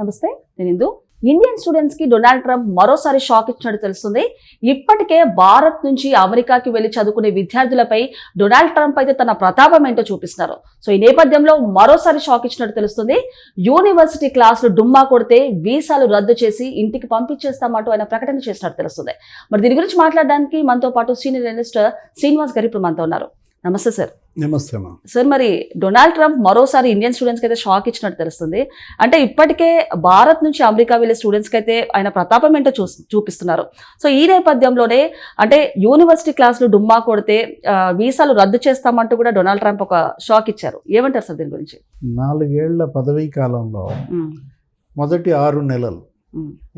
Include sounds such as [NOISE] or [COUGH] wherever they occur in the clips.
నమస్తే నేను ఇందు. ఇండియన్ స్టూడెంట్స్కి డొనాల్డ్ ట్రంప్ మరోసారి షాక్ ఇచ్చినట్టు తెలుస్తుంది. ఇప్పటికే భారత్ నుంచి అమెరికాకి వెళ్ళి చదువుకునే విద్యార్థులపై డొనాల్డ్ ట్రంప్ అయితే తన ప్రతాపం ఏంటో చూపిస్తున్నారు. సో ఈ నేపథ్యంలో మరోసారి షాక్ ఇచ్చినట్టు తెలుస్తుంది. యూనివర్సిటీ క్లాసులు డుమ్మా కొడితే వీసాలు రద్దు చేసి ఇంటికి పంపించేస్తామంటూ ఆయన ప్రకటన చేసినట్టు తెలుస్తుంది. మరి దీని గురించి మాట్లాడడానికి మనతో పాటు సీనియర్ అనలిస్ట్ శ్రీనివాస్ గారు ఇప్పుడు మనతో ఉన్నారు. నమస్తే సార్. నమస్తే సార్ మరి డొనాల్డ్ ట్రంప్ మరోసారి ఇండియన్ స్టూడెంట్స్కి అయితే షాక్ ఇచ్చినట్టు తెలుస్తుంది. అంటే ఇప్పటికే భారత్ నుంచి అమెరికా వెళ్ళే స్టూడెంట్స్కి అయితే ఆయన ప్రతాపం ఏంటో చూ చూపిస్తున్నారు. సో ఈ నేపథ్యంలోనే అంటే యూనివర్సిటీ క్లాసులు డుమ్మా కొడితే వీసాలు రద్దు చేస్తామంటూ కూడా డొనాల్డ్ ట్రంప్ ఒక షాక్ ఇచ్చారు. ఏమంటారు సార్ దీని గురించి? నాలుగేళ్ళ పదవీ కాలంలో మొదటి ఆరు నెలలు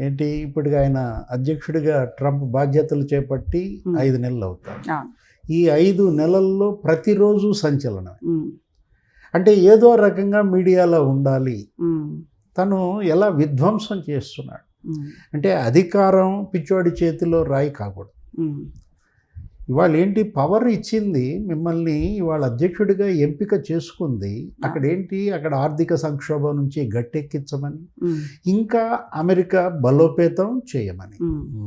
ఏంటి? ఇప్పటికి ఆయన అధ్యక్షుడిగా ట్రంప్ బాధ్యతలు చేపట్టి. ఐదు నెలలు అవుతాయి ఈ ఐదు నెలల్లో ప్రతిరోజు సంచలనం అంటే ఏదో రకంగా మీడియాలో ఉండాలి. తను ఎలా విధ్వంసం చేస్తున్నాడు. అంటే అధికారం పిచ్చోడి చేతిలో రాయి కాకూడదు. ఇవాళ ఏంటి పవర్ ఇచ్చింది మిమ్మల్ని ఇవాళ అధ్యక్షుడిగా ఎంపిక చేసుకుంది. అక్కడ ఏంటి అక్కడ ఆర్థిక సంక్షోభం నుంచి గట్టెక్కించమని. ఇంకా అమెరికా బలోపేతం చేయమని.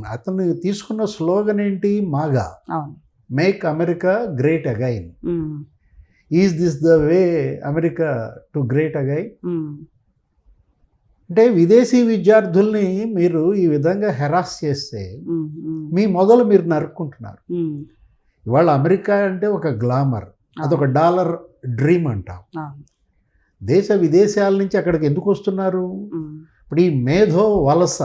అతను తీసుకున్న స్లోగన్ ఏంటి MAGA make America great again is this the way America to great again అంటే విదేశీ విద్యార్థుల్ని మీరు ఈ విధంగా హెరాస్ చేస్తే ఉమ్, ఉమ్, మీ మొదలు మీరు నరుక్కుంటున్నారు. ఉమ్, ఇవాళ అమెరికా అంటే ఒక గ్లామర్ అదొక డాలర్ డ్రీమ్ అంటాం. దేశ విదేశాల నుంచి అక్కడికి ఎందుకు వస్తున్నారు? ఇప్పుడు ఈ మేధో వలస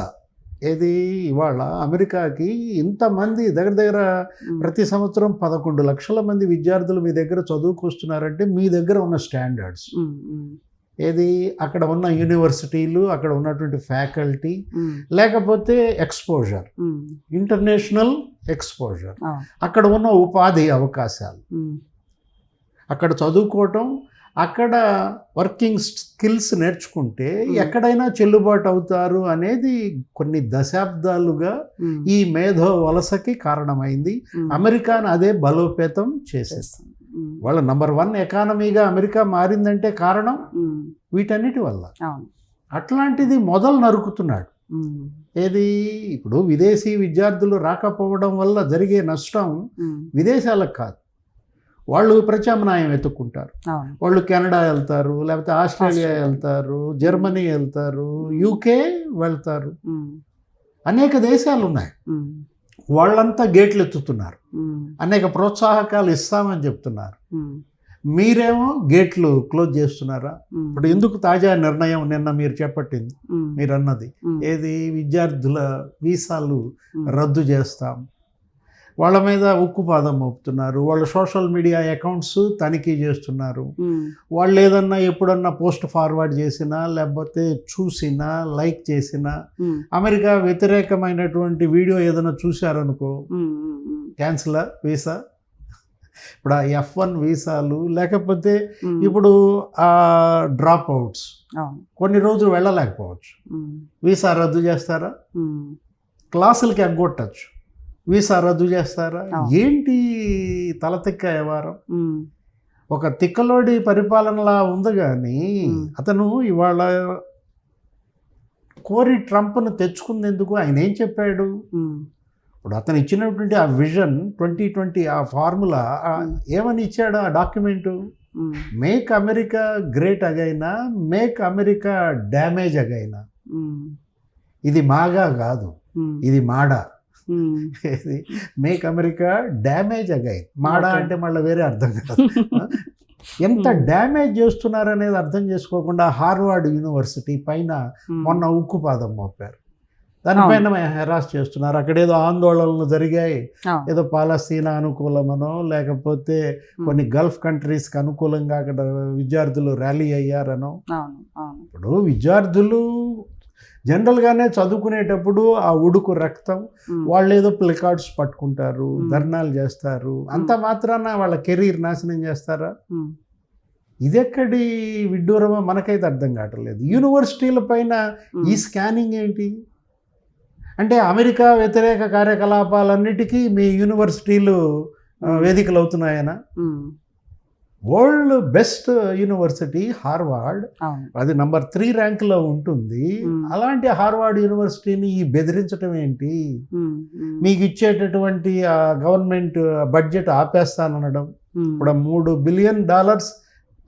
ఏది? ఇవాళ అమెరికాకి ఇంతమంది దగ్గర దగ్గర ప్రతి సంవత్సరం పదకొండు లక్షల మంది విద్యార్థులు మీ దగ్గర చదువుకు వస్తున్నారంటే మీ దగ్గర ఉన్న స్టాండర్డ్స్. ఏది? అక్కడ ఉన్న యూనివర్సిటీలు అక్కడ ఉన్నటువంటి ఫ్యాకల్టీ లేకపోతే ఎక్స్పోజర్. International exposure. అక్కడ ఉన్న ఉపాధి అవకాశాలు. అక్కడ చదువుకోవటం అక్కడ వర్కింగ్ స్కిల్స్ నేర్చుకుంటే. ఎక్కడైనా చెల్లుబాటు అవుతారు అనేది కొన్ని దశాబ్దాలుగా ఈ మేధో వలసకి కారణమైంది. అమెరికాను అదే బలోపేతం చేసేస్తుంది వాళ్ళ నంబర్ వన్ ఎకానమీగా అమెరికా మారిందంటే కారణం వీటన్నిటి వల్ల. అట్లాంటిది మొదలు నరుకుతున్నాడు. ఏది? ఇప్పుడు విదేశీ విద్యార్థులు రాకపోవడం వల్ల జరిగే నష్టం విదేశాలకు కాదు. వాళ్ళు ప్రత్యామ్నాయం వెతుక్కుంటారు వాళ్ళు కెనడా వెళ్తారు లేకపోతే ఆస్ట్రేలియా. వెళ్తారు జర్మనీ వెళ్తారు యూకే వెళ్తారు. అనేక దేశాలు ఉన్నాయి. వాళ్ళంతా గేట్లు ఎత్తుతున్నారు. అనేక ప్రోత్సాహకాలు ఇస్తామని చెప్తున్నారు. మీరేమో గేట్లు క్లోజ్ చేస్తున్నారా? ఇప్పుడు ఎందుకు తాజా నిర్ణయం నిన్న మీరు చేపట్టింది? మీరు అన్నది ఏది? విద్యార్థుల వీసాలు రద్దు చేస్తాం. వాళ్ళ మీద ఉక్కుపాదం మోపుతున్నారు. వాళ్ళ సోషల్ మీడియా అకౌంట్స్ తనిఖీ చేస్తున్నారు. వాళ్ళు ఏదన్నా ఎప్పుడన్నా పోస్ట్ ఫార్వర్డ్ చేసినా లేకపోతే చూసినా లైక్ చేసినా అమెరికా వ్యతిరేకమైనటువంటి వీడియో ఏదైనా చూశారనుకో ఉమ్, ఉమ్, ఉమ్, క్యాన్సిల్ వీసా? ఇప్పుడు ఆ ఎఫ్ వన్ వీసాలు లేకపోతే ఇప్పుడు ఆ డ్రాప్ అవుట్స్. కొన్ని రోజులు వెళ్ళలేకపోవచ్చు. వీసా రద్దు చేస్తారా? క్లాసులకి ఎగ్గొట్టచ్చు. వీసా రద్దు చేస్తారా. ఏంటి తలతిక్క వ్యవహారం? ఉమ్, ఒక తిక్కలోడి పరిపాలనలా ఉంది కానీ. అతను ఇవాళ కోరి ట్రంప్ను తెచ్చుకునేందుకు ఆయన ఏం చెప్పాడు? ఇప్పుడు అతను ఇచ్చినటువంటి ఆ విజన్ ట్వంటీ ట్వంటీ ఆ ఫార్ములా. ఏమని ఇచ్చాడు ఆ డాక్యుమెంటు? మేక్ అమెరికా గ్రేట్ అగైనా మేక్ అమెరికా డ్యామేజ్ అగైనా? ఇది మాగా కాదు. ఇది MADA? Make America damage again. MADA. అంటే మళ్ళీ వేరే అర్థం కాదు. [LAUGHS] ఎంత. డ్యామేజ్ చేస్తున్నారు అనేది అర్థం చేసుకోకుండా హార్వర్డ్ యూనివర్సిటీ పైన మొన్న ఉక్కుపాదం మోపారు. దానిపైన హెరాస్ చేస్తున్నారు. అక్కడ ఏదో ఆందోళనలు జరిగాయి. ఏదో పాలస్తీనా అనుకూలమనో లేకపోతే కొన్ని గల్ఫ్ కంట్రీస్కి అనుకూలంగా అక్కడ విద్యార్థులు ర్యాలీ అయ్యారనో. ఇప్పుడు విద్యార్థులు జనరల్గానే చదువుకునేటప్పుడు ఆ ఉడుకు రక్తం వాళ్ళు ఏదో ప్లకార్డ్స్ పట్టుకుంటారు. ధర్నాలు చేస్తారు. అంత మాత్రాన వాళ్ళ కెరీర్ నాశనం చేస్తారా? ఇదెక్కడి విడ్డూరమో మనకైతే అర్థం కావట్లేదు. యూనివర్సిటీల పైన ఈ స్కానింగ్ ఏంటి? అంటే అమెరికా వ్యతిరేక కార్యకలాపాలన్నిటికీ మీ యూనివర్సిటీలు. వేదికలు అవుతున్నాయనా? World best university Harvard. అది నంబర్ త్రీ ర్యాంక్లో ఉంటుంది. అలాంటి హార్వర్డ్ యూనివర్సిటీని ఈ బెదిరించడం ఏంటి? మీకు ఇచ్చేటటువంటి ఆ గవర్నమెంట్ బడ్జెట్ ఆపేస్తానడం ఇప్పుడు మూడు బిలియన్ డాలర్స్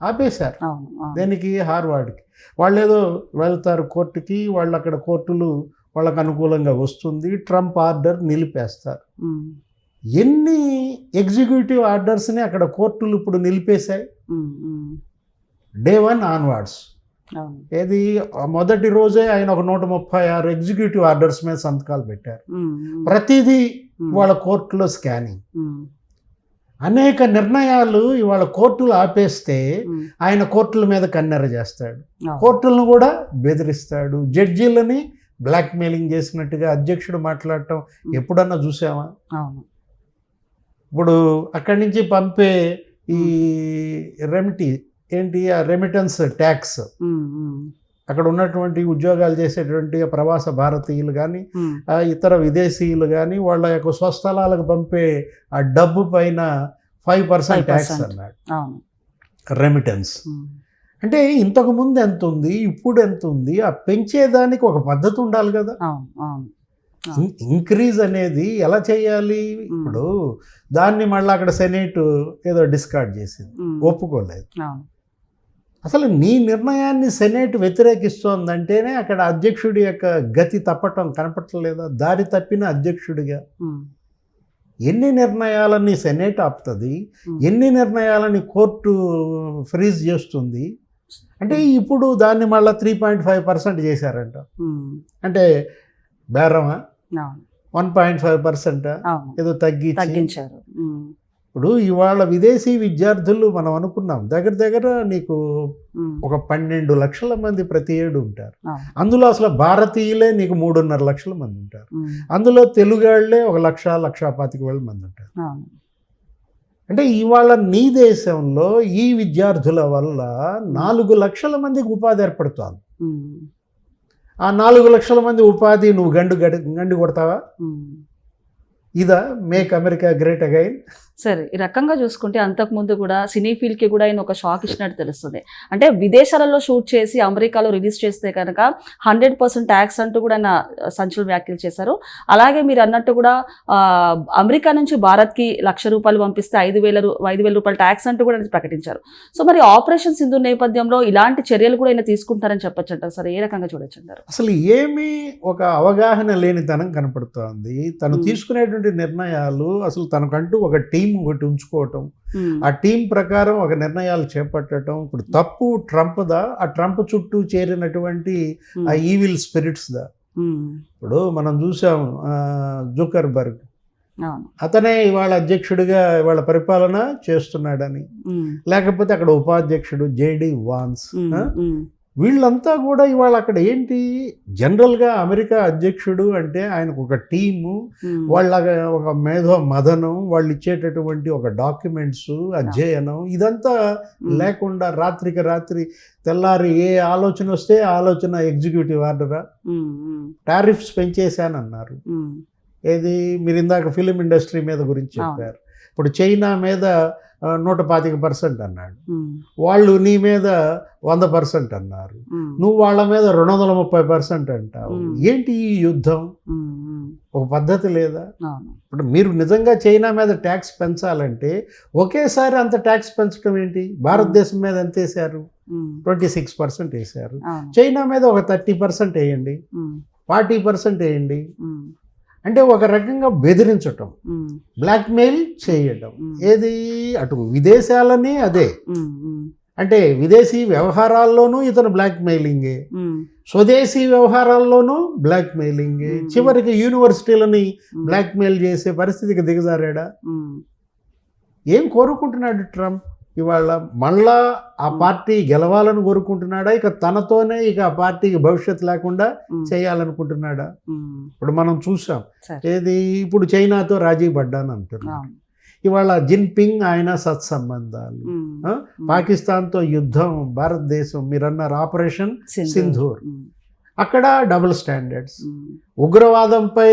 ఆపేశారు. దేనికి? హార్వర్డ్కి. వాళ్ళు ఏదో వెళ్తారు కోర్టుకి వాళ్ళు అక్కడ కోర్టులు వాళ్ళకు అనుకూలంగా వస్తుంది. ట్రంప్ ఆర్డర్ నిలిపేస్తారు. ఎన్ని ఎగ్జిక్యూటివ్ ఆర్డర్స్ని అక్కడ కోర్టులు ఇప్పుడు నిలిపేశాయి? డే వన్ ఆన్వర్డ్స్ ఏది? మొదటి రోజే ఆయన ఒక నూట ముప్పై ఆరు ఎగ్జిక్యూటివ్ ఆర్డర్స్ మీద సంతకాలు పెట్టారు. ప్రతిదీ వాళ్ళ కోర్టులో స్కానింగ్ అనేక నిర్ణయాలు ఇవాళ కోర్టులు ఆపేస్తే ఆయన కోర్టుల మీద కన్నెర చేస్తాడు. కోర్టులను కూడా బెదిరిస్తాడు. జడ్జీలని బ్లాక్మెయిలింగ్ చేసినట్టుగా అధ్యక్షుడు మాట్లాడటం ఎప్పుడన్నా చూసామా అవును. ఇప్పుడు అక్కడి నుంచి పంపే ఈ రెమిటీ ఏంటి? ఆ రెమిటెన్స్ ట్యాక్స్ అక్కడ ఉన్నటువంటి ఉద్యోగాలు చేసేటువంటి ప్రవాస భారతీయులు కానీ ఇతర విదేశీయులు కానీ వాళ్ళ యొక్క స్వస్థలాలకు పంపే ఆ డబ్బు పైన ఫైవ్ పర్సెంట్ ట్యాక్స్ 5% అన్నాడు. రెమిటెన్స్ అంటే ఇంతకు ముందు ఎంత ఉంది? ఇప్పుడు ఎంత ఉంది? ఆ పెంచేదానికి ఒక పద్ధతి ఉండాలి కదా. ఇంక్రీజ్ అనేది ఎలా చేయాలి? ఇప్పుడు దాన్ని మళ్ళీ అక్కడ సెనేట్ ఏదో డిస్కార్డ్ చేసింది. ఒప్పుకోలేదు. అసలు నీ నిర్ణయాన్ని సెనేట్ వ్యతిరేకిస్తోందంటేనే అక్కడ అధ్యక్షుడి యొక్క గతి తప్పటం కనపట్టలేదా దారి తప్పిన అధ్యక్షుడిగా. ఎన్ని నిర్ణయాలని సెనేట్ ఆపుతుంది? ఎన్ని నిర్ణయాలని కోర్టు ఫ్రీజ్ చేస్తుంది? అంటే ఇప్పుడు దాన్ని మళ్ళీ త్రీ పాయింట్ ఫైవ్ పర్సెంట్ చేశారంట. అంటే బేరమా? One point five percent? ఏదో తగ్గించి. తగ్గించారు. ఇప్పుడు ఇవాళ విదేశీ విద్యార్థులు మనం అనుకున్నాం దగ్గర దగ్గర నీకు ఒక పన్నెండు లక్షల మంది ప్రతి ఏడు ఉంటారు. అందులో అసలు భారతీయులే నీకు మూడున్నర లక్షల మంది ఉంటారు. అందులో తెలుగాళ్ళే ఒక లక్ష లక్ష పాతిక వేల మంది ఉంటారు. అంటే ఇవాళ నీ దేశంలో ఈ విద్యార్థుల వల్ల నాలుగు లక్షల మందికి ఉపాధి ఏర్పడుతోంది. ఆ నాలుగు లక్షల మంది ఉపాధి నువ్వు గండు గడి గండి కొడతావా. ఇదా మేక్ అమెరికా గ్రేట్ అగైన్ సరే ఈ రకంగా చూసుకుంటే అంతకుముందు కూడా సినీ ఫీల్డ్కి కూడా ఆయన ఒక షాక్ ఇచ్చినట్టు తెలుస్తుంది. అంటే విదేశాలలో షూట్ చేసి అమెరికాలో రిలీజ్ చేస్తే కనుక హండ్రెడ్ పర్సెంట్ ట్యాక్స్ అంటూ కూడా ఆయన సంచలన వ్యాఖ్యలు చేశారు. అలాగే మీరు అన్నట్టు కూడా అమెరికా నుంచి భారత్కి లక్ష రూపాయలు పంపిస్తే ఐదు వేల ఐదు వేల రూపాయల ట్యాక్స్ అంటూ కూడా ఆయన ప్రకటించారు. సో మరి ఆపరేషన్ సింధు నేపథ్యంలో ఇలాంటి చర్యలు కూడా ఆయన తీసుకుంటారని చెప్పొచ్చు అంటారు సరే. ఏ రకంగా చూడొచ్చు అంటారు అసలు ఏమీ ఒక అవగాహన లేనితనం కనపడుతోంది. తను. తీసుకునేటువంటి నిర్ణయాలు అసలు తనకంటూ ఒక టీం ఒకటి ఉంచుకోవటం. ఆ టీం ప్రకారం ఒక నిర్ణయాలు చేపట్టడం ఇప్పుడు తప్పు ట్రంప్దా? ఆ ట్రంప్ చుట్టూ చేరినటువంటి ఆ ఈవిల్ స్పిరిట్స్ దా ఇప్పుడు మనం చూసాం జుకర్బర్గ్. అతనే ఇవాళ అధ్యక్షుడిగా ఇవాళ పరిపాలన చేస్తున్నాడని. లేకపోతే అక్కడ ఉపాధ్యక్షుడు జేడి వాన్స్. వీళ్ళంతా కూడా ఇవాళ అక్కడ ఏంటి? జనరల్గా అమెరికా అధ్యక్షుడు అంటే ఆయనకు ఒక టీము వాళ్ళ ఒక మేధో మదనం వాళ్ళు ఇచ్చేటటువంటి ఒక డాక్యుమెంట్స్ అధ్యయనం ఇదంతా లేకుండా రాత్రికి రాత్రి తెల్లారి ఏ ఆలోచన వస్తే ఆలోచన ఎగ్జిక్యూటివ్ ఆర్డరా? టారిఫ్స్ పెంచేశానన్నారు. ఏది? మీరు ఇందాక ఫిలిం ఇండస్ట్రీ మీద గురించి. చెప్పారు. ఇప్పుడు చైనా మీద నూట పాతిక పర్సెంట్ అన్నాడు. వాళ్ళు నీ మీద వంద పర్సెంట్ అన్నారు. నువ్వు వాళ్ళ మీద రెండు వందల ముప్పై పర్సెంట్ అంటావు. ఏంటి ఈ యుద్ధం? ఒక పద్ధతి లేదా? ఇప్పుడు మీరు నిజంగా చైనా మీద ట్యాక్స్ పెంచాలంటే ఒకేసారి అంత ట్యాక్స్ పెంచడం ఏంటి? భారతదేశం మీద ఎంత వేశారు? ట్వంటీ సిక్స్ పర్సెంట్ వేశారు. చైనా మీద ఒక థర్టీ పర్సెంట్ వేయండి. ఫార్టీ పర్సెంట్ వేయండి. అంటే ఒక రకంగా బెదిరించటం. బ్లాక్మెయిల్ చేయడం. ఏది? అటు విదేశాలని అదే. అంటే విదేశీ వ్యవహారాల్లోనూ ఇతను బ్లాక్మెయిలింగే స్వదేశీ వ్యవహారాల్లోనూ బ్లాక్మెయిలింగే. చివరికి యూనివర్సిటీలని బ్లాక్మెయిల్ చేసే పరిస్థితికి దిగజారాడా? ఏం కోరుకుంటున్నాడు ట్రంప్? ఇవాళ మళ్ళా ఆ. పార్టీ గెలవాలని కోరుకుంటున్నాడా? ఇక తనతోనే ఇక ఆ పార్టీకి భవిష్యత్తు లేకుండా చేయాలనుకుంటున్నాడా? ఇప్పుడు మనం చూసాం. ఏది? ఇప్పుడు చైనాతో రాజీ పడ్డాను అంటున్నాడు. ఇవాళ జిన్పింగ్ ఆయన సత్సంబంధాలు. పాకిస్తాన్తో యుద్ధం భారతదేశం మీరన్నారు ఆపరేషన్ సింధూర్. అక్కడ డబుల్ స్టాండర్డ్స్. ఉగ్రవాదంపై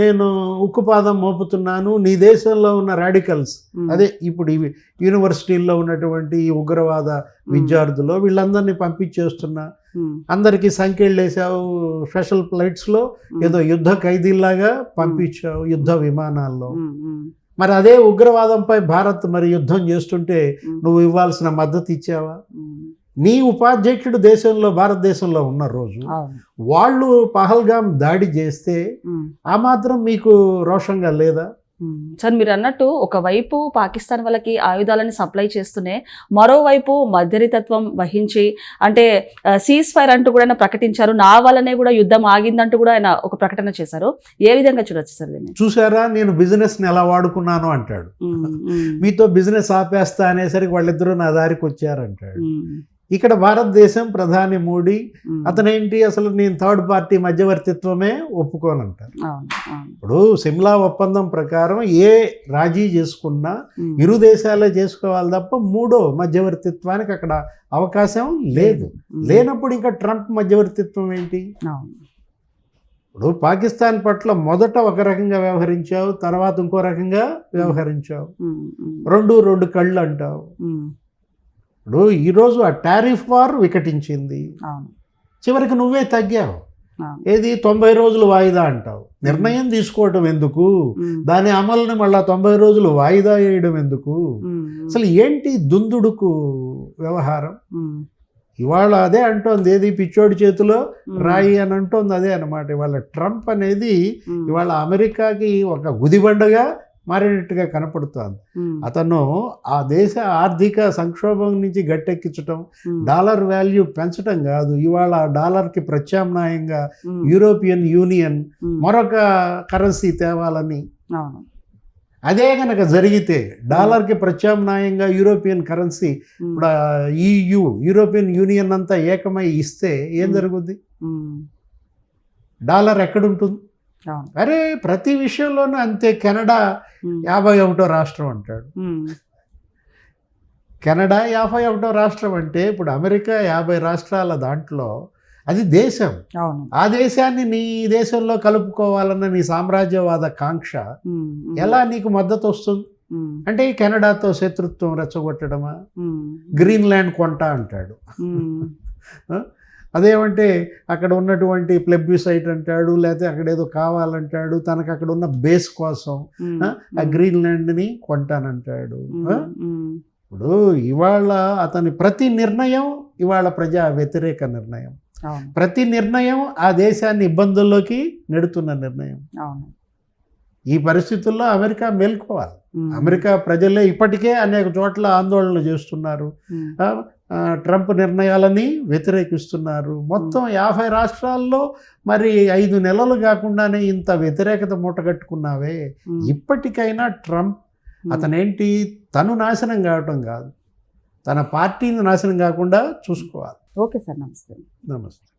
నేను ఉక్కుపాదం మోపుతున్నాను నీ దేశంలో ఉన్న రాడికల్స్. అదే ఇప్పుడు ఇవి యూనివర్సిటీల్లో ఉన్నటువంటి ఈ ఉగ్రవాద విద్యార్థులు వీళ్ళందరినీ పంపించేస్తున్నా అందరికీ సంఖ్యలు వేసావు స్పెషల్ ఫ్లైట్స్లో ఏదో యుద్ధ ఖైదీల్లాగా పంపించావు యుద్ధ విమానాల్లో. మరి అదే ఉగ్రవాదంపై భారత్ మరి యుద్ధం చేస్తుంటే నువ్వు ఇవ్వాల్సిన మద్దతు ఇచ్చావా? నీ ఉపాధ్యక్షుడు దేశంలో భారతదేశంలో ఉన్న రోజు వాళ్ళు పహల్గాం దాడి చేస్తే. ఆ మాత్రం మీకు రోషంగా లేదా. సార్ మీరు అన్నట్టు ఒకవైపు పాకిస్తాన్ వాళ్ళకి ఆయుధాలని సప్లై చేస్తూనే మరోవైపు మధ్యరితత్వం వహించి అంటే సీజ్ ఫైర్ అంటూ కూడా ఆయన ప్రకటించారు నా వల్లనే కూడా యుద్ధం ఆగిందంటూ కూడా ఆయన ఒక ప్రకటన చేశారు ఏ విధంగా చూడొచ్చు సార్ దీన్ని చూసారా నేను బిజినెస్ని ఎలా వాడుకున్నాను అంటాడు. మీతో బిజినెస్ ఆపేస్తా అనేసరికి వాళ్ళిద్దరూ నా దారికి వచ్చారంటాడు. ఇక్కడ భారతదేశం ప్రధాని మోడీ. అతనేంటి అసలు నేను థర్డ్ పార్టీ మధ్యవర్తిత్వమే ఒప్పుకోనంటారు ఇప్పుడు సిమ్లా ఒప్పందం ప్రకారం ఏ రాజీ చేసుకున్నా. ఇరు దేశాలే చేసుకోవాలి తప్ప మూడో మధ్యవర్తిత్వానికి అక్కడ అవకాశం లేదు. లేనప్పుడు ఇంకా ట్రంప్ మధ్యవర్తిత్వం ఏంటి ఇప్పుడు పాకిస్తాన్ పట్ల మొదట ఒక రకంగా వ్యవహరించావు తర్వాత ఇంకో రకంగా వ్యవహరించావు. రెండు రెండు కళ్ళు అంటావు. ఇప్పుడు ఈరోజు ఆ టారిఫ్ వార్ వికటించింది. చివరికి నువ్వే తగ్గావు. ఏది? తొంభై రోజులు వాయిదా అంటావు. నిర్ణయం తీసుకోవటం ఎందుకు. దాని అమలుని మళ్ళా తొంభై రోజులు వాయిదా వేయడం ఎందుకు. అసలు ఏంటి దుందుడుకు వ్యవహారం. ఇవాళ అదే అంటోంది. ఏది? పిచ్చోడి చేతిలో. రాయి అని అంటోంది. అదే అన్నమాట. ఇవాళ ట్రంప్ అనేది. ఇవాళ అమెరికాకి ఒక గుదిబండగా మారినట్టుగా కనపడుతోంది. అతను ఆ దేశ ఆర్థిక సంక్షోభం నుంచి గట్టెక్కించటం. డాలర్ వాల్యూ పెంచటం కాదు ఇవాళ డాలర్కి ప్రత్యామ్నాయంగా. European union. మరొక కరెన్సీ తేవాలని అదే కనుక జరిగితే డాలర్కి ప్రత్యామ్నాయంగా యూరోపియన్ కరెన్సీ. ఇప్పుడు ఈయు యూరోపియన్ యూనియన్ అంతా ఏకమై ఇస్తే ఏం. జరుగుద్ది. డాలర్ ఎక్కడుంటుంది అరే ప్రతి విషయంలోనూ అంతే కెనడా. యాభై ఒకటో రాష్ట్రం అంటాడు. కెనడా యాభై ఒకటో రాష్ట్రం అంటే ఇప్పుడు అమెరికా యాభై రాష్ట్రాల దాంట్లో అది దేశం ఆ దేశాన్ని నీ దేశంలో కలుపుకోవాలన్న నీ సామ్రాజ్యవాద కాంక్ష. ఎలా నీకు మద్దతు వస్తుంది. అంటే ఈ కెనడాతో శత్రుత్వం రెచ్చగొట్టడమా. గ్రీన్లాండ్ కొంట అంటాడు. అదేమంటే అక్కడ ఉన్నటువంటి ప్లెబ్యూసైట్ అంటాడు లేకపోతే అక్కడ ఏదో కావాలంటాడు తనకు అక్కడ ఉన్న బేస్ కోసం. ఆ, గ్రీన్లాండ్ని కొంటానంటాడు. ఇప్పుడు ఇవాళ అతని ప్రతి నిర్ణయం ఇవాళ ప్రజా వ్యతిరేక నిర్ణయం. ప్రతి నిర్ణయం ఆ దేశాన్ని ఇబ్బందుల్లోకి నెడుతున్న నిర్ణయం. ఈ పరిస్థితుల్లో అమెరికా మేల్కోవాలి. అమెరికా ప్రజలే ఇప్పటికే అనేక చోట్ల ఆందోళన చేస్తున్నారు. ట్రంప్ నిర్ణయాలని వ్యతిరేకిస్తున్నారు. మొత్తం యాభై రాష్ట్రాల్లో మరి ఐదు నెలలు కాకుండానే ఇంత వ్యతిరేకత మూటగట్టుకున్నావే. ఇప్పటికైనా ట్రంప్. అతనేంటి? తను నాశనం కావటం కాదు. తన పార్టీని నాశనం కాకుండా చూసుకోవాలి. ఓకే సార్ నమస్తే. నమస్తే.